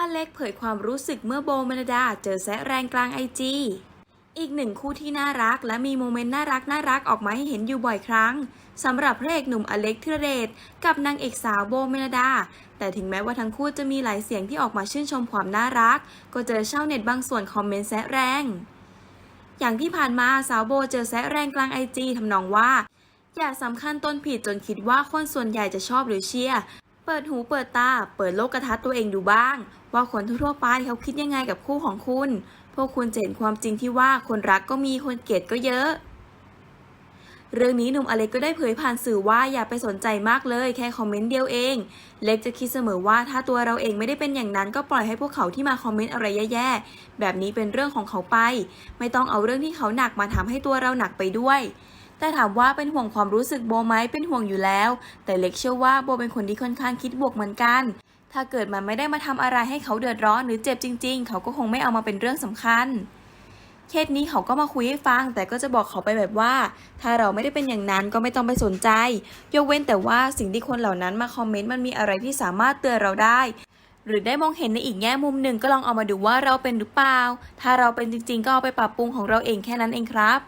อเล็กเผยความรู้สึกเมื่อโบเมลดาเจอแซะแรงกลางไอจีอีกหนึ่งคู่ที่น่ารักและมีโมเมนต์น่ารักน่ารักออกมาให้เห็นอยู่บ่อยครั้งสำหรับพระเอกหนุ่มอเล็กธีรเดชกับนางเอกสาวโบเมลดา แต่ถึงแม้ว่าทั้งคู่จะมีหลายเสียงที่ออกมาชื่นชมความน่ารัก ก็เจอชาวเน็ตบางส่วนคอมเมนต์แซะแรง อย่างที่ผ่านมาสาวโบเจอแซะแรงกลางไอจีทำนองว่า อย่าสำคัญต้นผิดจนคิดว่าคนส่วนใหญ่จะชอบหรือเชียร์ ปิดหูเปิดตา เปิดโลกทัศน์ตัวเองดูบ้าง ว่าคนทั่วไปเขาคิดยังไงกับคู่ของคุณ พวกคุณจะเห็นความจริงที่ว่าคนรักก็มีคนเกลียดก็เยอะ เรื่องนี้หนุ่มอเล็กก็ได้เผยผ่านสื่อว่าอย่าไปสนใจมากเลย แค่คอมเมนต์เดียวเอง เล็กจะคิดเสมอว่าถ้าตัวเราเองไม่ได้เป็นอย่างนั้นก็ปล่อยให้พวกเขาที่มาคอมเมนต์อะไรแย่ๆแบบนี้เป็นเรื่องของเขาไป ไม่ต้องเอาเรื่องที่เขาหนักมาทำให้ตัวเราหนักไปด้วย แต่ถามว่าเป็นห่วงความรู้สึกโบไหมเป็นห่วงอยู่แล้ว แต่เล็กเชื่อว่าโบเป็นคนที่ค่อนข้างคิดบวกเหมือนกัน ถ้าเกิดมันไม่ได้มาทำอะไรให้เขาเดือดร้อนหรือเจ็บจริง ๆ เขาก็คงไม่เอามาเป็นเรื่องสำคัญเคสนี้เขาก็มาคุยให้ฟัง แต่ก็จะบอกเขาไปแบบว่า ถ้าเราไม่ได้เป็นอย่างนั้นก็ไม่ต้องไปสนใจ ยกเว้นแต่ว่าสิ่งที่คนเหล่านั้นมาคอมเมนต์มันมีอะไรที่สามารถเตือนเราได้ หรือได้มองเห็นในอีกแง่มุมหนึ่งก็ลองเอามาดูว่าเราเป็นหรือเปล่า ถ้าเราเป็นจริงๆ ก็เอาไปปรับปรุงของเราเองแค่นั้นเองครับ